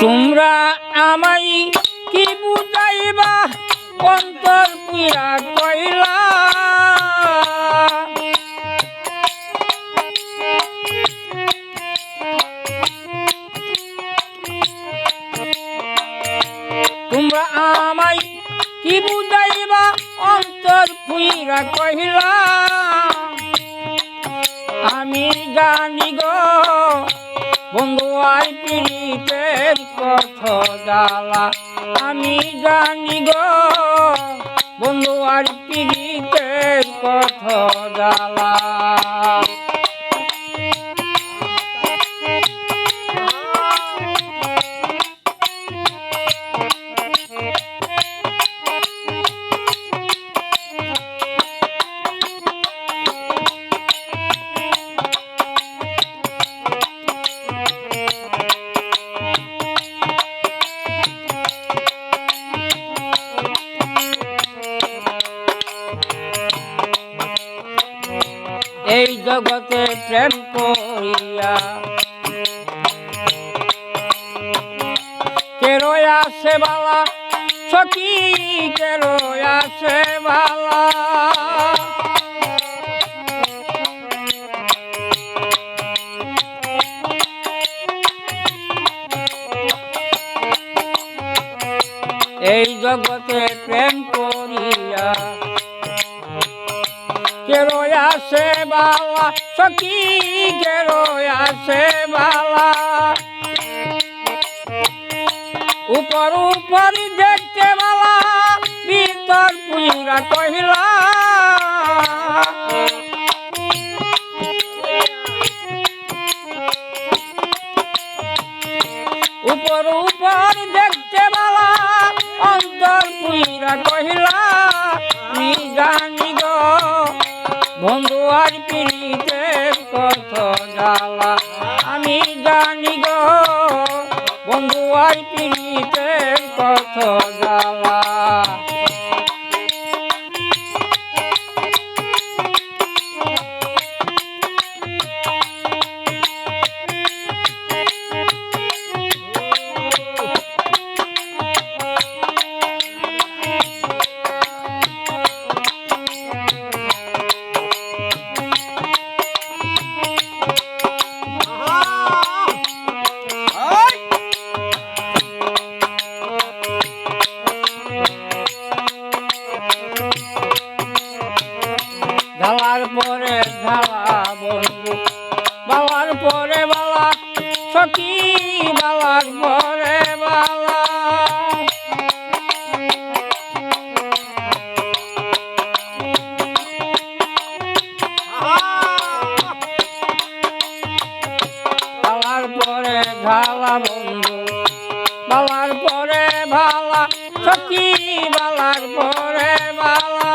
তোমরা আমাই কি বুঝাইবা? অন্তর পিয়া কইলা। তোমরা আমাই কি বুঝাইবা? অন্তর পুইরা কহিলা আমি জানি গো বন্ধু আই পীড়িতের কত জ্বালা। আমি জানি গো বন্ধু আর পীড়িতের কত জ্বালা। এই জগতে প্রেম করিয়া কেরোয়া সে বালা? সখী কেরোয়া সে বালা? এই জগতে প্রেম করিয়া কেরোয়া সে বালা, সখী কেরোয়া সে বালা। উপর উপর দেখতে বালা, ভিতর পুইরা কহিলা। উপর উপর দেখতে বালা, অন্তর পুইরা কহিলা আমি জানি গো বন্ধু আর পীড়িতের কত জ্বালা। আমি জানি গো বন্ধু আর পীড়িতের কত জ্বালা। ঢালার পরে বন্ধু বালার পরে বালা সখী বালার পরে বালা বালার পরে বন্ধু বালার পরে ভালা সখী বালার পরে বালা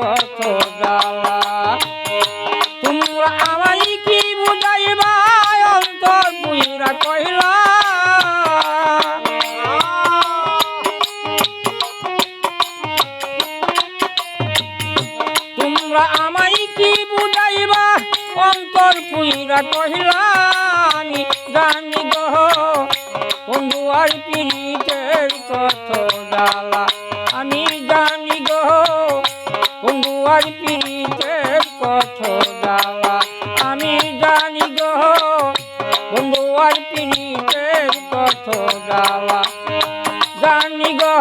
কত জ্বালা। তোমরা আমাই কি বুঝাইবা? অন্তর বুঝরা কহিলা। তোমরা আমাই কি বুঝাইবা? অন্তর পুইরা কহিলা আমি জানি গো। বন্ধু, আর পীড়িতের কত জ্বালা। আমার আমি জানি গো বন্ধু আর পিড়িতে কত যাওয়া জানি গো